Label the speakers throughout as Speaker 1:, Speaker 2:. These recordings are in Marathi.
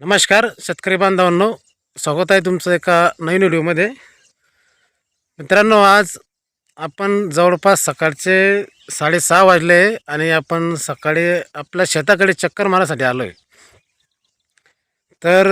Speaker 1: नमस्कार शेतकरी बांधवांनो. स्वागत आहे तुमचं एका नवीन व्हिडिओमध्ये. मित्रांनो आज आपण जवळपास सकाळचे साडेसहा वाजले आहे आणि आपण सकाळी आपल्या शेताकडे चक्कर मारायसाठी आलो आहे तर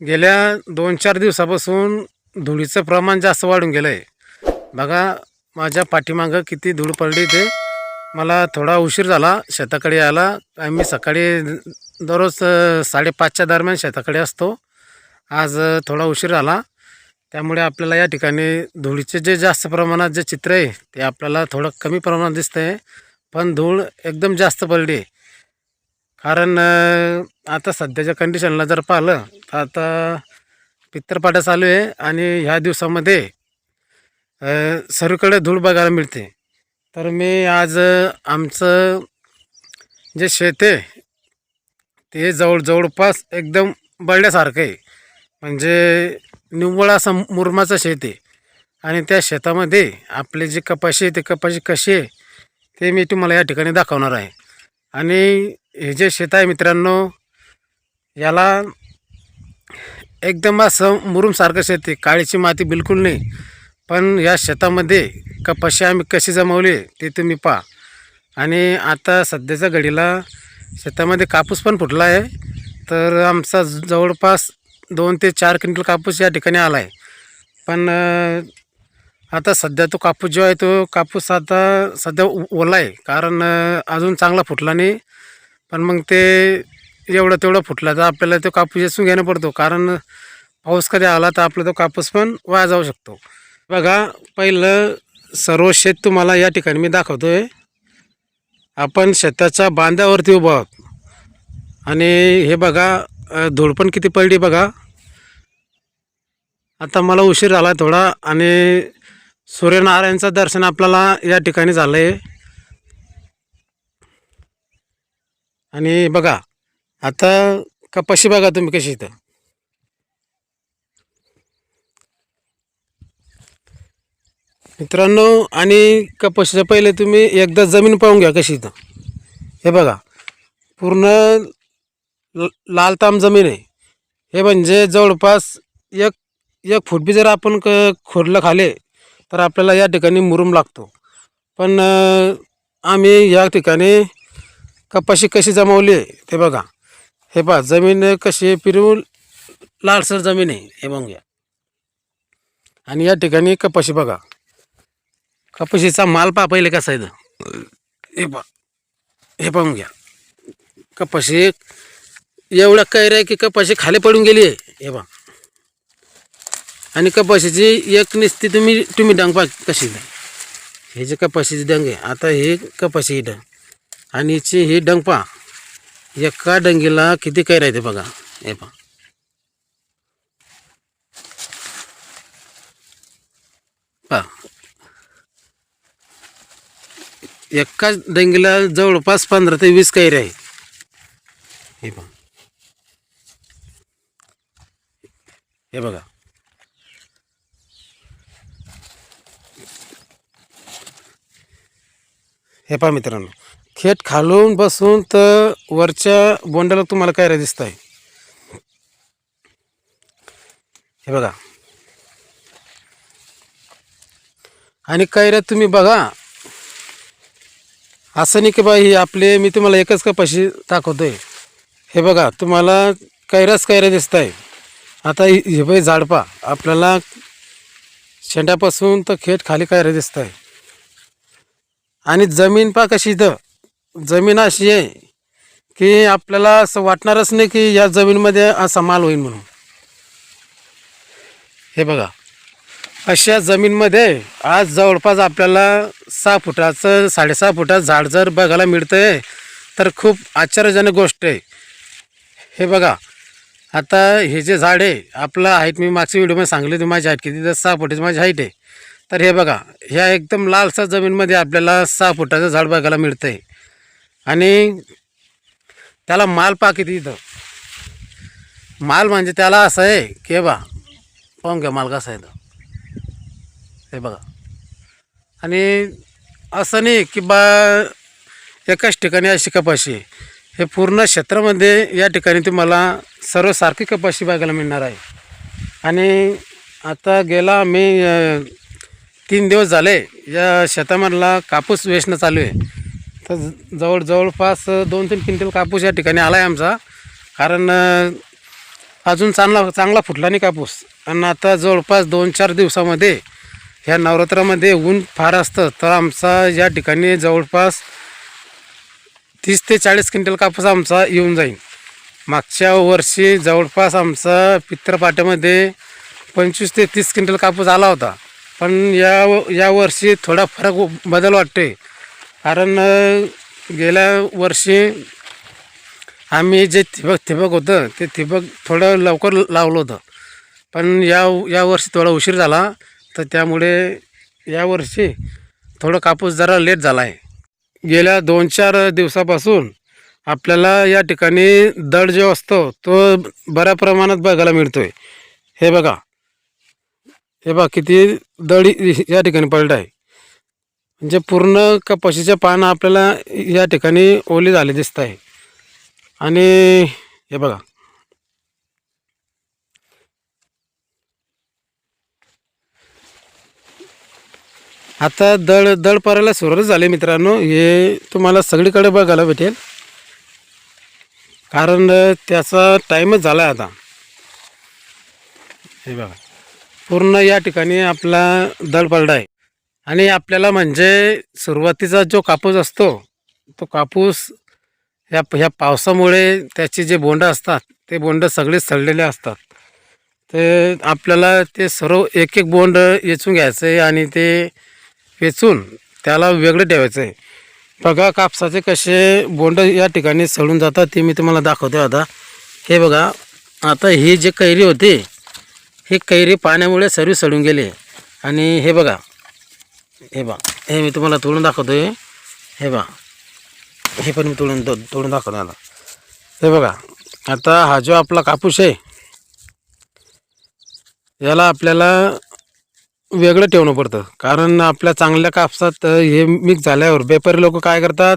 Speaker 1: गेल्या दोन चार दिवसापासून धुळीचं प्रमाण जास्त वाढून गेलं आहे बघा माझ्या पाठीमागं किती धूळ पडली ते मला थोडा उशीर झाला शेताकडे यायला. आम्ही सकाळी दररोज साडेपाचच्या दरम्यान शेताकडे असतो. आज थोडा उशीर झाला. त्यामुळे आपल्याला या ठिकाणी धुळीचे जे जास्त प्रमाणात जे चित्र आहे ते आपल्याला थोडं कमी प्रमाणात दिसतं आहे पण धूळ एकदम जास्त पडली आहे. कारण आता सध्याच्या कंडिशनला जर पाहिलं तर आता पित्तरपाट्या चालू आहे आणि ह्या दिवसामध्ये सर्वीकडे धूळ बघायला मिळते. तर मी आज आमचं जे शेत आहे ते जवळ जवळपास एकदम बळण्यासारखं आहे. म्हणजे निव्वळ असं मुरमाचं शेत आहे. आणि त्या शेतामध्ये आपले जे कपाशी आहे ते कपाशी कशी आहे ते मी तुम्हाला या ठिकाणी दाखवणार आहे. आणि हे जे शेत आहे मित्रांनो याला एकदम असं मुरुमसारखं शेत आहे. काळीची माती बिलकुल नाही. पण या शेतामध्ये कपाशी आम्ही कशी जमवली ते तुम्ही पहा. आणि आता सध्याच्या घडीला शेतामध्ये कापूस पण फुटला आहे. तर आमचा जवळपास दोन ते चार क्विंटल कापूस या ठिकाणी आला आहे. पण आता सध्या तो कापूस जो आहे तो कापूस आता सध्या ओ- ओला आहे. कारण अजून चांगला फुटला नाही. पण मग ते एवढं तेवढं फुटला तर आपल्याला तो कापूस येसून घेणं पडतो. कारण पाऊस कधी आला तर आपला तो कापूस पण वाया जाऊ शकतो. बघा पहिलं सर्व शेत तुम्हाला या ठिकाणी मी दाखवतो आहे आपण शेताच्या बांधावरती उभं आहोत. आणि हे बघा अ, धूळ पण किती पडली बघा. आता मला उशीर झाला थोडा आणि सूर्यनारायणचं दर्शन आपल्याला या ठिकाणी झालं आहे आणि बघा आता कपाशी बघा तुम्ही कशी इथं. मित्रांनो आणि कपाशीच्या पहिले तुम्ही एकदा जमीन पाहून घ्या कशी इथं. हे बघा पूर्ण ल- लालताम जमीन आहे. हे म्हणजे जवळपास एक एक फूट बी जर आपण क खोडलं खाले तर आपल्याला या ठिकाणी मुरूम लागतो. पण अं, आम्ही या ठिकाणी कपाशी कशी जमवली आहे ते बघा. हे पहा जमीन कशी आहे लालसर जमीन आहे हे बघूया घ्या. आणि या ठिकाणी कपाशी बघा. कपाशीचा माल पहा पहिले कसा आहे इथं. हे पहा. हे पाहून घ्या. कपाशी एवढं कैर आहे की कपाशी खाली पडून गेली आहे. हे पहा. आणि कपाशीची एक निस्ती तुम्ही तुम्ही डंग पा कशी हे जे कपाशीची डंग आहे आता हे कपाशी ही डंग. आणि हिची ही डंग पहा. एका डंगीला किती कैर आहे ते बघा. हे पहा. पहा. एकाच डंगीला जवळपास पंधरा ते वीस कैऱ्या आहे हे बघा. हे बघा. हे पहा मित्रांनो. खेट खालून बसून तर वरच्या बोंडाला तुम्हाला कैऱ्या दिसत आहे हे बघा. आणि कैऱ्या तुम्ही बघा. असं नाही की बा ही आपले मी तुम्हाला एकच कपाशी आहे हे बघा तुम्हाला कैराच कैरा दिसत आहे आता ही हे बाई झाडपा आपल्याला शेंड्यापासून तर खेट खाली कैरा दिसत आहे आणि जमीन पा कशी इथं. जमीन अशी आहे की आपल्याला असं वाटणारच नाही की या जमीनमध्ये असा माल होईल म्हणून. हे बघा. अशा जमीनमध्ये आज जवळपास आपल्याला सहा फुटाचं साडेसहा फुटाचं झाड जर बघायला मिळतं आहे तर खूप आश्चर्यजनक गोष्ट आहे. हे बघा आता हे जे झाड आहे आपलं हाईट मी मागच्या व्हिडिओमध्ये सांगली होती माझी हाईट किती तर सहा फुटाची माझी हाईट आहे. तर हे बघा ह्या एकदम लालसा जमीनमध्ये आपल्याला सहा फुटाचं झाड बघायला मिळतं आहे आणि त्याला माल पा किती इथं. माल म्हणजे त्याला असं आहे की बा पाहून घ्या माल कसा आहे इथं. हे बघा. आणि असं नाही की बा एकाच ठिकाणी अशी कपाशी हे पूर्ण क्षेत्रामध्ये या ठिकाणी तुम्हाला सर्व सारखी कपाशी बघायला मिळणार आहे. आणि आता गेला मी तीन दिवस झाले या शेतामधला कापूस वेचणं चालू आहे. तर जवळ जवळपास दोन तीन क्विंटल कापूस या ठिकाणी आला आहे आमचा. कारण अजून चांगला चांगला फुटला नाही कापूस. आणि आता जवळपास दोन चार दिवसामध्ये ह्या नवरात्रामध्ये ऊन फार असतं. तर आमचा या ठिकाणी जवळपास तीस ते चाळीस क्विंटल कापूस आमचा येऊन जाईल मागच्या वर्षी जवळपास आमचा पित्रपाट्यामध्ये पंचवीस ते तीस क्विंटल कापूस आला होता. पण या या वर्षी थोडा फरक बदल वाटते कारण गेल्या वर्षी आम्ही जे ठिबक ठिबक होतं ते ठिबक थोडं लवकर लावलं होतं. पण या या वर्षी थोडा उशीर झाला. तर त्यामुळे यावर्षी थोडं कापूस जरा लेट झाला आहे. गेल्या दोन चार दिवसापासून आपल्याला या ठिकाणी दड जो असतो तो बऱ्या प्रमाणात बघायला मिळतोय. हे बघा. हे बघा किती दड या ठिकाणी पडलं आहे. म्हणजे पूर्ण कपाशीच्या पानं आपल्याला या ठिकाणी ओली झाले दिसत आहे. आणि हे बघा. आता दळ दळ पडायला सुरुवात झाली मित्रांनो. हे तुम्हाला सगळीकडे बघायला भेटेल. कारण त्याचा टाईमच झाला आता. हे बघा. पूर्ण या ठिकाणी आपला दळ पडला आहे. आणि आपल्याला म्हणजे सुरुवातीचा जो कापूस असतो तो कापूस ह्या ह्या पावसामुळे त्याचे जे बोंड असतात ते बोंड सगळे सडलेले असतात. ते आपल्याला ते सर्व एक एक बोंड वेचून घ्यायचं आहे आणि ते वेचून त्याला वेगळं ठेवायचं आहे बघा कापसाचे कसे बोंड या ठिकाणी सडून जातात ते मी तुम्हाला दाखवतो आता. हे बघा आता ही जी कैरी होती ही कैरी पाण्यामुळे सर्व सडून गेली. आणि हे बघा हे बा हे मी तुम्हाला तोडून दाखवतोय. हे बा हे पण मी तोडून तो तोडून दाखवतो आता. हे बघा आता हा जो आपला कापूस आहे याला आपल्याला वेगळं ठेवणं पडतं. कारण आपल्या चांगल्या कापसात हे मिक्स झाल्यावर व्यापारी लोक काय करतात?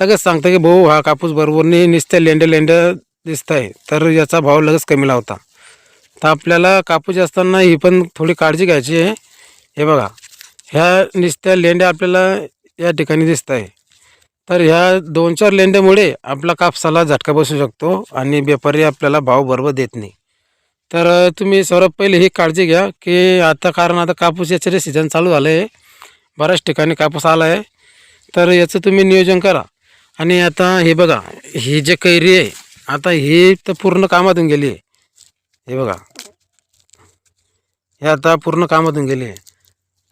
Speaker 1: लगेच सांगतात की भाऊ हा कापूस बरोबर नाही नुसत्या लेंड्या लेंड्या दिसत आहे तर याचा भाव लगेच कमी लावता. तर आपल्याला कापूस असताना ही पण थोडी काळजी घ्यायची आहे. हे बघा ह्या नुसत्या लेंड्या आपल्याला या ठिकाणी दिसत आहे तर ह्या दोन चार लेंड्यामुळे आपला कापसाला झटका बसू शकतो आणि व्यापारी आपल्याला भाव बरोबर देत नाही. तर तुम्ही सर्वात पहिले ही काळजी घ्या की आता कारण आता कापूस याचं सीझन चालू झालं आहे बऱ्याच ठिकाणी कापूस आला आहे तर याचं तुम्ही नियोजन करा. आणि आता हे बघा ही जे कैरी आहे आता ही तर पूर्ण कामातून गेली आहे. हे बघा. हे आता पूर्ण कामातून गेली आहे.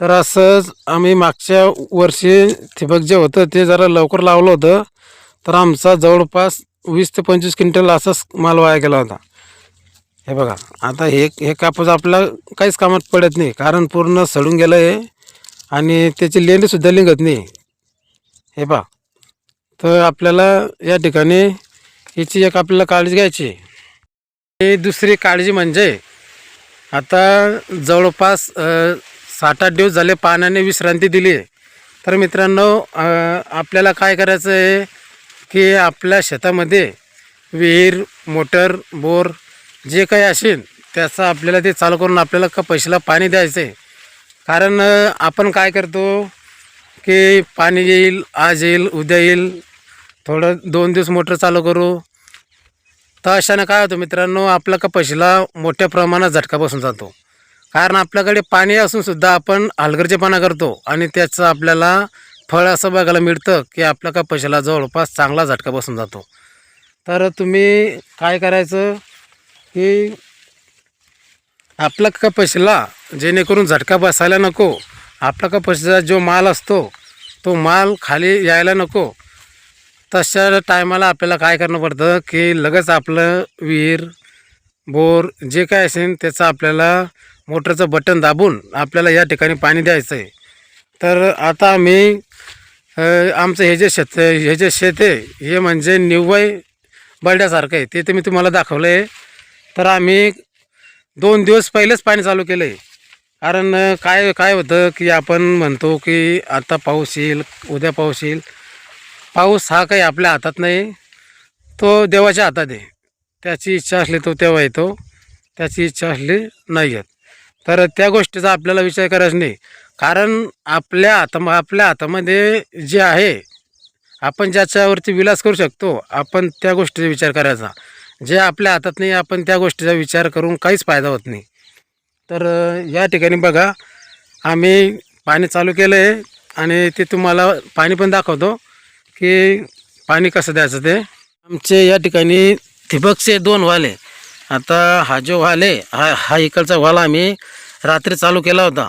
Speaker 1: तर असंच आम्ही मागच्या वर्षी ठिबक जे होतं ते जरा लवकर लावलं होतं. तर आमचा जवळपास वीस ते पंचवीस क्विंटल असाच माल वाया गेला होता. हे बघा आता हे हे कापूस आपला काहीच कामात पडत नाही कारण पूर्ण सडून गेलं आहे आणि त्याची लेंडीसुद्धा लिंगत नाही. हे पहा तर आपल्याला या ठिकाणी याची एक आपल्याला काळजी घ्यायची ही दुसरी काळजी म्हणजे आता जवळपास सात आठ दिवस झाले पाण्याने विश्रांती दिली आहे. तर मित्रांनो आपल्याला काय करायचं आहे की आपल्या शेतामध्ये विहीर मोटर बोर जे काही असेल त्याचं आपल्याला ते चालू करून आपल्याला का पैशाला पाणी द्यायचं आहे कारण आपण काय करतो की पाणी येईल आज येईल उद्या येईल थोडं दोन दिवस मोटर चालू करू. तर अशानं काय होतं मित्रांनो आपल्या कपाशीला मोठ्या प्रमाणात झटका बसून जातो. कारण आपल्याकडे पाणी असूनसुद्धा आपण हलगर्जेपणा करतो आणि त्याचं आपल्याला फळ असं बघायला मिळतं की आपल्या कपाशीला जवळपास चांगला झटका बसून जातो. तर तुम्ही काय करायचं की आपल्या कपाशीला जेणेकरून झटका बसायला नको? आपला कपाशीचा जो माल असतो तो माल खाली यायला नको? तशा टायमाला आपल्याला काय करणं पडतं की लगेच आपलं विहीर बोर जे काय असेल त्याचं आपल्याला मोटरचं बटन दाबून आपल्याला या ठिकाणी पाणी द्यायचं आहे तर आता आम्ही आमचं हे जे शेत हे जे शेत आहे हे म्हणजे निव्वय बळड्यासारखं आहे. ते तर मी तुम्हाला दाखवलं आहे तर आम्ही दोन दिवस पहिलेच पाणी चालू केलं आहे कारण काय काय होतं की आपण म्हणतो की आता पाऊस येईल उद्या पाऊस येईल. पाऊस हा काही आपल्या हातात नाही तो देवाच्या हातात आहे. त्याची इच्छा असली तो तेव्हा येतो त्याची इच्छा असली नाही येत. तर त्या गोष्टीचा आपल्याला विचार करायचा नाही. कारण आपल्या हाता आपल्या हातामध्ये जे आहे आपण ज्याच्यावरती विलास करू शकतो आपण त्या गोष्टीचा विचार करायचा. जे आपल्या हातात नाही आपण त्या गोष्टीचा विचार करून काहीच फायदा होत नाही. तर या ठिकाणी बघा आम्ही पाणी चालू केलं आहे आणि ते तुम्हाला पाणी पण दाखवतो की पाणी कसं द्यायचं ते. आमचे या ठिकाणी ठिबकचे दोन वाले आता हा जो वाल आहे हा हा इकडचा वाला आम्ही रात्री चालू केला होता.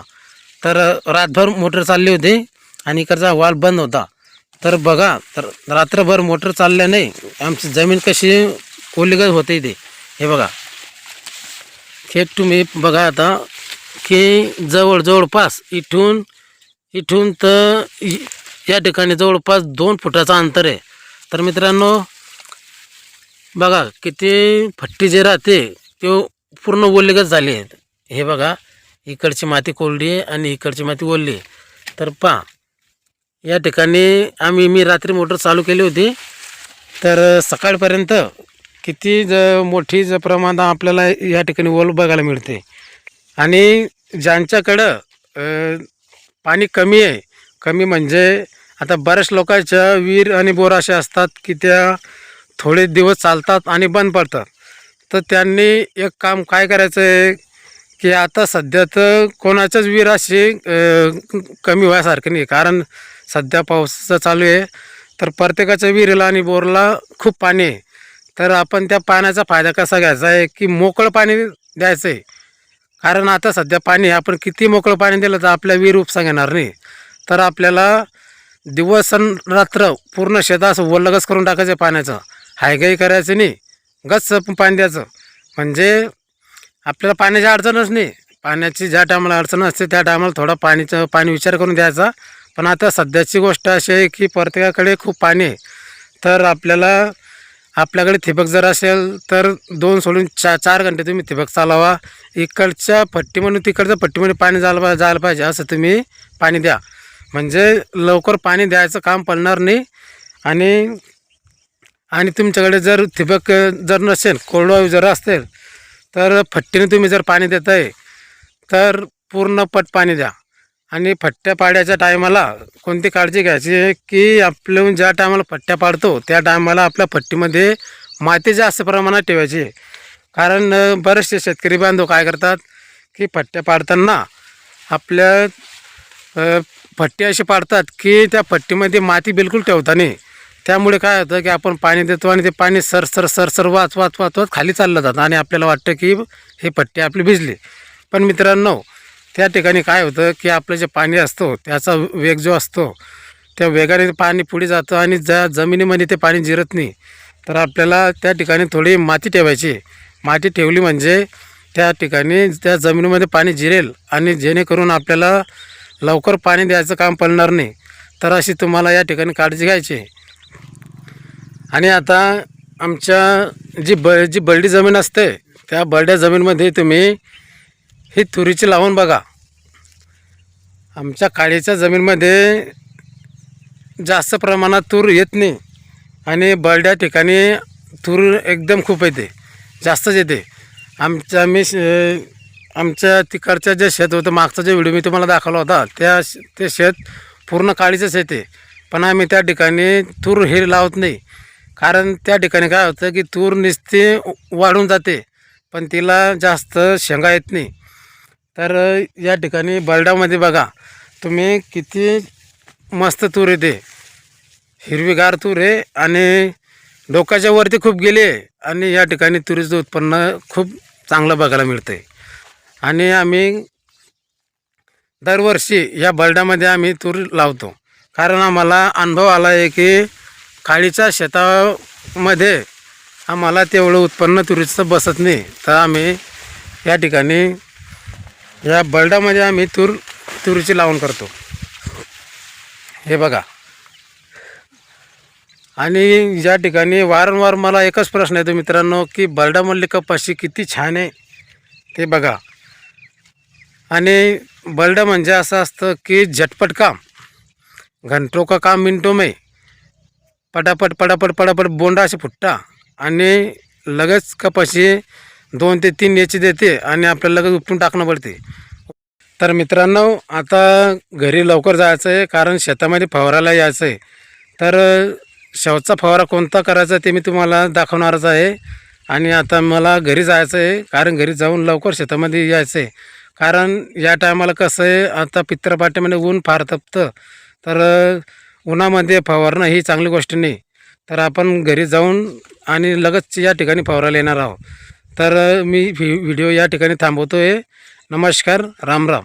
Speaker 1: तर रातभर मोटर चालली होती आणि इकडचा वाल बंद होता. तर बघा तर रात्रभर मोटर चालल्याने आमची जमीन कशी ओलीगत होते ते हे बघा. हे तुम्ही बघा आता की जवळ जवळपास इथून इथून तर या ठिकाणी जवळपास दोन फुटाचं अंतर आहे. तर मित्रांनो बघा किती फट्टी जे राहते ते पूर्ण ओल्लीगत झाली आहेत. हे बघा इकडची माती कोरडी आहे आणि इकडची माती ओलली आहे. तर पहा या ठिकाणी आम्ही मी रात्री मोटर चालू केली होती. तर सकाळपर्यंत किती ज मोठी ज प्रमाणात आपल्याला या ठिकाणी ओल बघायला मिळते. आणि ज्यांच्याकडं पाणी कमी आहे कमी म्हणजे आता बऱ्याच लोकांच्या विहीर आणि बोर असे असतात की त्या थोडे दिवस चालतात आणि बंद पडतात. तर त्यांनी एक काम काय करायचं आहे की आता सध्या तर कोणाच्याच विहीर अशी कमी व्हायसारखी नाही. कारण सध्या पावसाचं चालू आहे. तर प्रत्येकाच्या विहिरीला आणि बोरला खूप पाणी आहे. तर आपण त्या पाण्याचा फायदा कसा घ्यायचा आहे की मोकळं पाणी द्यायचं आहे? कारण आता सध्या पाणी आपण किती मोकळं पाणी दिलं तर आपल्या विहीर उपसा घेणार नाही. तर आपल्याला दिवस रात्र पूर्ण शेतात असं ओलगच करून टाकायचं पाण्याचं. हायगाई करायचं नाही गच्च पाणी द्यायचं. म्हणजे आपल्याला पाण्याची अडचणच नाही. पाण्याची ज्या टायमाला अडचण असते त्या टायमाला थोडा पाणीचं पाणी विचार करून द्यायचा. पण आता सध्याची गोष्ट अशी आहे की प्रत्येकाकडे खूप पाणी आहे. तर आपल्याला आपल्याकडे ठिबक जर असेल तर दोन सोडून चा चार घंटे तुम्ही ठिबक चालवा. इकडच्या पट्टीमधून तिकडच्या पट्टीमध्ये पाणी जायला पा जायला पाहिजे असं तुम्ही पाणी द्या. म्हणजे लवकर पाणी द्यायचं काम पडणार नाही आणि आणि तुमच्याकडे जर ठिबक जर नसेल कोरडवायू जर असेल तर फट्टीने तुम्ही जर पाणी देत आहे तर पूर्ण पट पाणी द्या. आणि फट्ट्या पाड्याच्या टायमाला कोणती काळजी घ्यायची आहे की आपण ज्या टायमाला फट्ट्या पाडतो त्या टायमाला आपल्या फट्टीमध्ये माती जास्त प्रमाणात ठेवायची. कारण बरेचसे शेतकरी बांधव काय करतात की फट्ट्या पाडताना आपल्या फट्टी अशी पाडतात की त्या फट्टीमध्ये माती बिलकुल ठेवता नाही. त्यामुळे काय होतं की आपण पाणी देतो आणि ते पाणी सर सर सर सर वाच वाच वाच वाच खाली चाललं जातं आणि आपल्याला वाटतं की हे पट्टी आपली भिजली. पण मित्रांनो त्या ठिकाणी काय होतं की आपलं जे पाणी असतो त्याचा वेग जो असतो त्या वेगाने पाणी पुढे जातं आणि ज्या जमिनीमध्ये ते पाणी जिरत नाही तर आपल्याला त्या ठिकाणी थोडी माती ठेवायची. माती ठेवली म्हणजे त्या ठिकाणी त्या जमिनीमध्ये पाणी जिरेल आणि जेणेकरून आपल्याला लवकर पाणी द्यायचं काम पडणार नाही. तर अशी तुम्हाला या ठिकाणी काळजी घ्यायची. आणि आता आमच्या जी ब जी बरडी जमीन असते त्या बरड्या जमीनमध्ये तुम्ही ही तुरीची लावून बघा. आमच्या काळीच्या जमीनमध्ये जास्त प्रमाणात तूर येत नाही आणि बरड्या ठिकाणी तूर एकदम खूप येते जास्तच येते. आमच्या मी आमच्या तिकडचं जे शेत होतं मागचा जो व्हिडिओ मी तुम्हाला दाखवला होता त्या ते शेत पूर्ण काळीचंच येते. पण आम्ही त्या ठिकाणी तूर हे लावत नाही. कारण त्या ठिकाणी काय होतं की तूर नुसती वाढून जाते पण तिला जास्त शेंगा येत नाही. तर या ठिकाणी बरडामध्ये बघा तुम्ही किती मस्त तूर येते हिरवीगार तूर आहे आणि डोक्याच्या वरती खूप गेली आहे आणि या ठिकाणी तुरीचं उत्पन्न खूप चांगलं बघायला मिळतं आहे आणि आम्ही दरवर्षी या बरडामध्ये आम्ही तूर लावतो. कारण आम्हाला अनुभव आला आहे की काळीच्या शेतामध्ये आम्हाला तेवढं उत्पन्न तुरीचं बसत नाही. तर आम्ही या ठिकाणी या बरडामध्ये आम्ही तूर तुरीची लावण करतो. हे बघा. आणि या ठिकाणी वारंवार मला एकच प्रश्न येतो मित्रांनो की बरडामधली कपाशी किती छान आहे ते बघा. आणि बरडा म्हणजे असं असतं की झटपट काम. घंटो का काम मिनटो में. पटापट पटापट पटापट बोंडा असे फुटता. आणि लगेच कपाशी दोन ते तीन याची देते आणि आपल्याला लगेच उपटून टाकणं पडते. तर मित्रांनो आता घरी लवकर जायचं आहे कारण शेतामध्ये फवारायला यायचं आहे तर शेवटचा फवारा कोणता करायचा ते मी तुम्हाला दाखवणारच आहे. आणि आता मला घरी जायचं आहे कारण घरी जाऊन लवकर शेतामध्ये यायचं आहे कारण या टायमाला कसं आहे आता पित्रपाट्यामध्ये ऊन फार तपतं. तर उन्हामध्ये फवारणं ही चांगली गोष्ट नाही. तर आपण घरी जाऊन आणि लगेच या ठिकाणी फवारायला येणार आहोत. तर मी व्हि व्हिडिओ या ठिकाणी थांबवतो आहे नमस्कार राम राम.